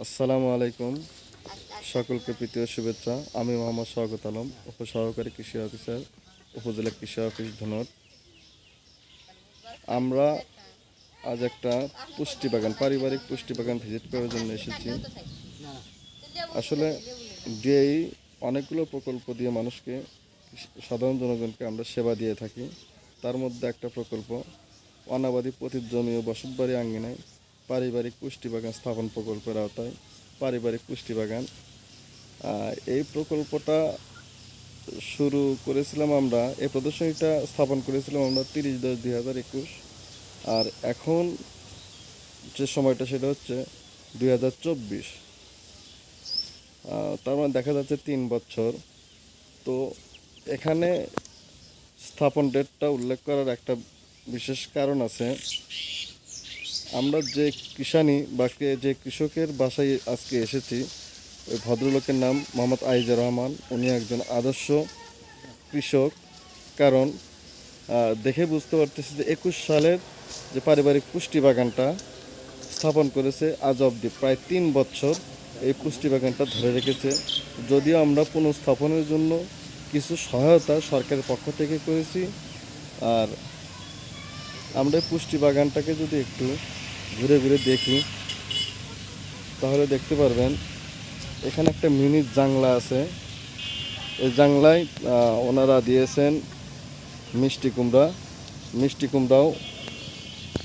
আসসালামু আলাইকুম। সকলকে প্রীতীয় শুভেচ্ছা। আমি মোহাম্মদ স্বাগত আলম, উপসহকারী কৃষি অফিসার, উপজেলা কৃষি অফিস ধনট। আমরা আজ একটা পুষ্টি বাগান, পারিবারিক পুষ্টি বাগান ভিজিট করার জন্য এসেছি। আসলে ডিএই অনেকগুলো প্রকল্প দিয়ে মানুষকে, সাধারণ জনগণকে আমরা সেবা দিয়ে থাকি। তার মধ্যে একটা প্রকল্প, অনাবাদী পতিত জমি ও বসতবাড়ি আঙ্গিনায় পারিবারিক পুষ্টি বাগান স্থাপন প্রকল্পের আওতায় পারিবারিক পুষ্টি বাগান এই প্রকল্পটা শুরু করেছিলাম আমরা, এই প্রদর্শনীটা স্থাপন করেছিলাম আমরা তিরিশ দশ দুই হাজার একুশ। আর এখন যে সময়টা সেটা হচ্ছে দুই হাজার চব্বিশ। তার মানে দেখা যাচ্ছে তিন বছর। তো এখানে স্থাপন ডেটটা উল্লেখ করার একটা বিশেষ কারণ আছে। আমরা যে কিষানি বা যে কৃষকের বাসায় আজকে এসেছি, ওই ভদ্রলোকের নাম মোহাম্মদ আইজার রহমান। উনি একজন আদর্শ কৃষক। কারণ দেখে বুঝতে পারতেছি যে একুশ সালের যে পারিবারিক পুষ্টি বাগানটা স্থাপন করেছে আজ অবধি প্রায় তিন বছর এই পুষ্টি বাগানটা ধরে রেখেছে। যদিও আমরা পুনঃস্থাপনের জন্য কিছু সহায়তা সরকারের পক্ষ থেকে করেছি। আর আমরা পুষ্টি বাগানটাকে যদি একটু ঘুরে ঘুরে দেখি। তাহলে দেখতে পারবেন, এখানে একটা মিনি জাংলা আছে। এই জাংলায় ওনারা দিয়েছেন মিষ্টি কুমড়া। মিষ্টি কুমড়াও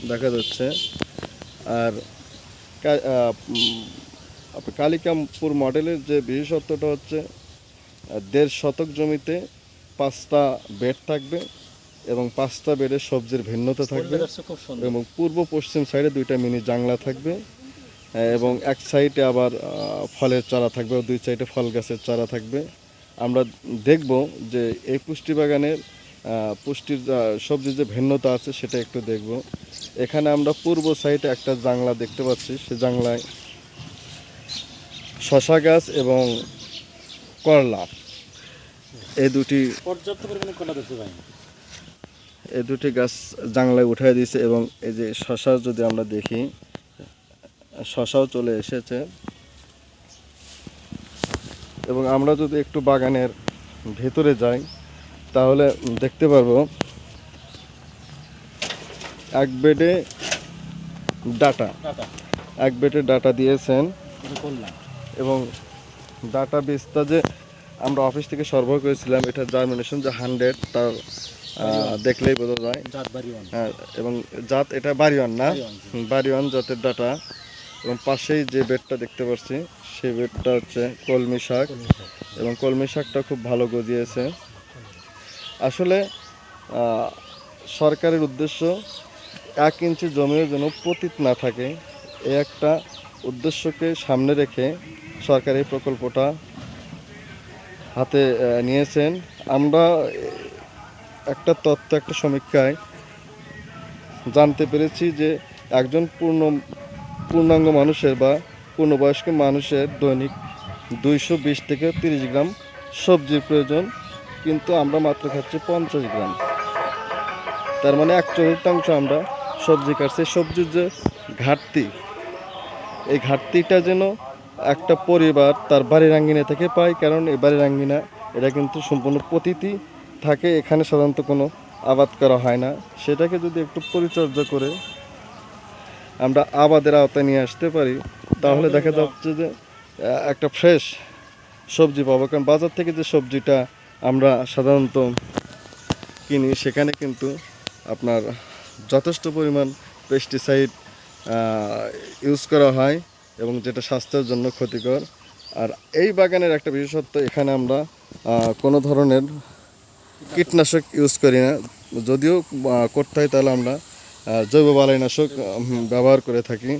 দেখা যাচ্ছে। আর কালিকামপুর মডেলের যে বিশেষত্বটা হচ্ছে দেড় শতক জমিতে পাঁচটা বেড থাকবে। এবং পাঁচটা বেডে সবজির ভিন্নতা থাকবে এবং পূর্ব পশ্চিম সাইডে দুইটা মিনি জাংলা থাকবে এবং এক সাইডে আবার ফলের চারা থাকবে দুই সাইডে ফল গাছের চারা থাকবে। আমরা দেখব যে এই পুষ্টি বাগানের পুষ্টির সবজির যে ভিন্নতা আছে সেটা একটু দেখব। এখানে আমরা পূর্ব সাইডে একটা জাংলা দেখতে পাচ্ছি সে জাংলায় শশা গাছ এবং করলা। এই দুটি পর্যাপ্ত পরিমাণে কলা দেখতে পাই এই দুটি গাছ জাংলায় উঠাই দিয়েছে এবং এই যে শশা যদি আমরা দেখি শশাও চলে এসেছে। এবং আমরা যদি একটু বাগানের ভেতরে যাই তাহলে দেখতে পারব এক বেডে ডাটা। এক বেডে ডাটা দিয়েছেন। এবং ডাটা বীজটা যে আমরা অফিস থেকে সরবরাহ করেছিলাম এটা জার্মিনেশন যে হান্ড্রেড তার দেখলেই বোঝা যায়। হ্যাঁ এবং জাত এটা বাড়িওয়ান না? বাড়িওয়ান, জাতের ডাটা। এবং পাশেই যে বেডটা দেখতে পাচ্ছি সেই বেডটা হচ্ছে কলমি শাক। এবং কলমি শাকটা খুব ভালো গজিয়েছে। আসলে সরকারের উদ্দেশ্য এক ইঞ্চি জমির যেন পতিত না থাকে এ একটা উদ্দেশ্যকে সামনে রেখে সরকার এই প্রকল্পটা হাতে নিয়েছেন। আমরা একটা তথ্য, একটা সমীক্ষায় জানতে পেরেছি যে একজন পূর্ণ, পূর্ণাঙ্গ মানুষের বা পূর্ণবয়স্ক মানুষের দৈনিক দুইশো বিশ থেকে তিরিশ গ্রাম সবজির প্রয়োজন, কিন্তু আমরা মাত্র খাচ্ছি পঞ্চাশ গ্রাম। তার মানে এক চতুর্থাংশ আমরা সবজি খাচ্ছি। সবজির যে ঘাটতি, এই ঘাটতিটা যেন একটা পরিবার তার বাড়ির আঙ্গিনা থেকে পায়, কারণ এই বাড়ির আঙ্গিনা, এটা কিন্তু সম্পূর্ণ প্রতীতি থাকে, এখানে সাধারণত কোনো আবাদ করা হয় না। সেটাকে যদি একটু পরিচর্যা করে আমরা আবাদের আওতায় নিয়ে আসতে পারি, তাহলে দেখা যাচ্ছে যে একটা ফ্রেশ সবজি পাবো। কারণ বাজার থেকে যে সবজিটা আমরা সাধারণত কিনি, সেখানে কিন্তু আপনার যথেষ্ট পরিমাণ পেস্টিসাইড ইউজ করা হয় এবং যেটা স্বাস্থ্যের জন্য ক্ষতিকর। আর এই বাগানের একটা বিশেষত্ব, এখানে আমরা কোনো ধরনের কীটনাশক ইউজ করি না। যদিও করতে হয় তাহলে আমরা জৈব বালাইনাশক ব্যবহার করে থাকি।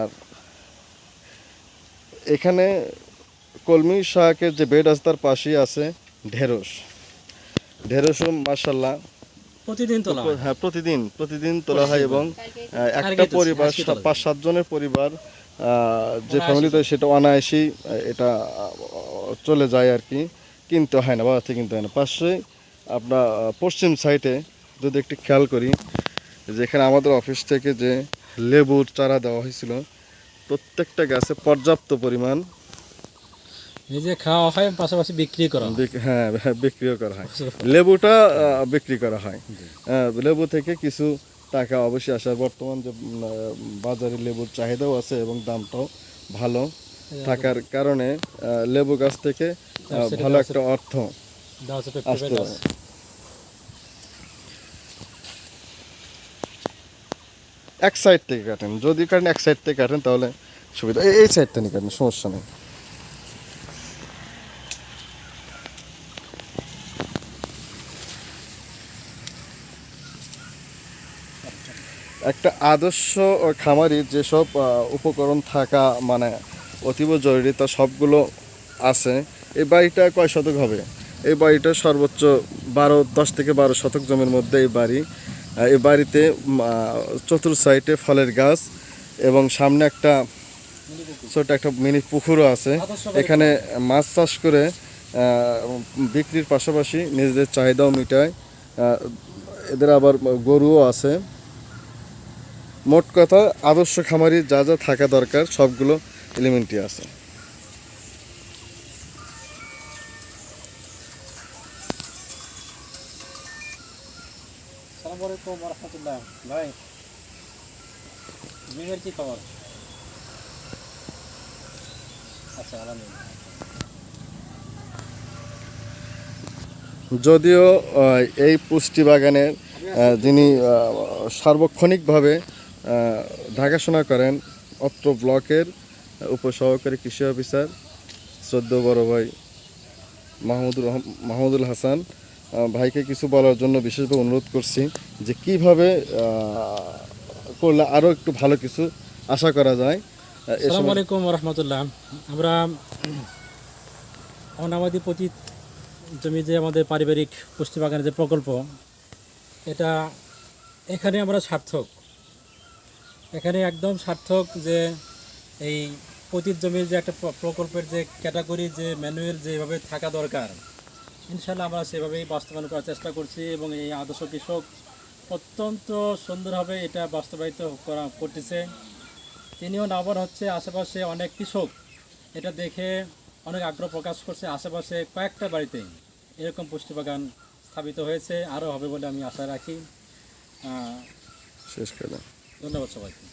আর এখানে কলমি শাকের যে বেড আছে তার পাশেই আছে ঢেঁড়স। ঢেঁড়সও মার্শাল্লাহ প্রতিদিন তোলা হ্যাঁ? প্রতিদিন প্রতিদিন তোলা হয় এবং একটা পরিবার পাঁচ সাতজনের পরিবার যে ফ্যামিলিতে সেটা অনায়াসেই এটা চলে যায় আর কি। কিনতে হয় না বাজার থেকে কিনতে হয় না। পাশে আপনার পশ্চিম সাইডে যদি একটু খেয়াল করি যেখানে আমাদের অফিস থেকে যে লেবুর চারা দেওয়া হয়েছিল প্রত্যেকটা গাছে পর্যাপ্ত পরিমাণ নিজে খাওয়া হয় পাশাপাশি বিক্রি করা হয়। হ্যাঁ হ্যাঁ, বিক্রিও করা হয়। লেবুটা বিক্রি করা হয়। লেবু থেকে কিছু টাকা অবশ্যই আসে। বর্তমান যে বাজারে লেবুর চাহিদাও আছে এবং দামটাও ভালো। থাকার কারণে লেবু গাছ থেকে ভালো একটা অর্থ আসতে গাছ। পারে এক সাইড থেকে কাটেন। যদি কাটেন এক সাইড থেকে কাটেন, তাহলে সুবিধা। এই- সাইডটা নিয়ে কাটেন, সমস্যা নেই। একটা আদর্শ খামারি যেসব উপকরণ থাকা মানে অতীব জরুরি, তা সবগুলো আছে। এই বাড়িটা কয় শতক হবে? এই বাড়িটা সর্বোচ্চ বারো, দশ থেকে বারো শতক জমির মধ্যে এই বাড়ি। এই বাড়িতে চতুর সাইডে ফলের গাছ এবং সামনে একটা ছোট একটা মিনি পুকুরও আছে। এখানে মাছ চাষ করে বিক্রির পাশাপাশি নিজেদের চাহিদাও মিটায়। এদের আবার গরুও আছে। মোট কথা, আদর্শ খামারি যা যা থাকা দরকার, সবগুলো এলিমেন্টই আছে। সালাম আলাইকুম ভাই কি খবর? আচ্ছা আলহামদুলিল্লাহ। যদিও এই পুষ্টি বাগানের যিনি সার্বক্ষণিকভাবে দেখাশোনা করেন অত্র ব্লকের উপসহকারী কৃষি অফিসার চোদ্দ বড় ভাই মাহমুদুর মাহমুদুল হাসান ভাইকে কিছু বলার জন্য বিশেষভাবে অনুরোধ করছি যে কীভাবে করলে আরও একটু ভালো কিছু আশা করা যায়। আহ, এ সালাম সময়- আলাইকুম রহমতুল্লাহ আমরা অনাবাদী পতিত জমি যে আমাদের পারিবারিক পুষ্টি বাগানের যে প্রকল্প এটা এখানে আমরা সার্থক। এখানে একদম সার্থক যে এই পতিত জমির যে একটা প্রকল্পের যে ক্যাটাগরি যে ম্যানুয়াল যেভাবে থাকা দরকার ইনশাল্লাহ আমরা সেভাবেই বাস্তবায়ন করার চেষ্টা করছি এবং এই আদর্শ কৃষক অত্যন্ত সুন্দরভাবে এটা বাস্তবায়িত করা করতেছে। তিনিও লাভবান হচ্ছে আশেপাশে অনেক কৃষক। এটা দেখে অনেক আগ্রহ প্রকাশ করছে আশেপাশে কয়েকটা বাড়িতে। এরকম পুষ্টি বাগান স্থাপিত হয়েছে আরও হবে বলে আমি আশা রাখি। শেষ ধন্যবাদ সবাইকে।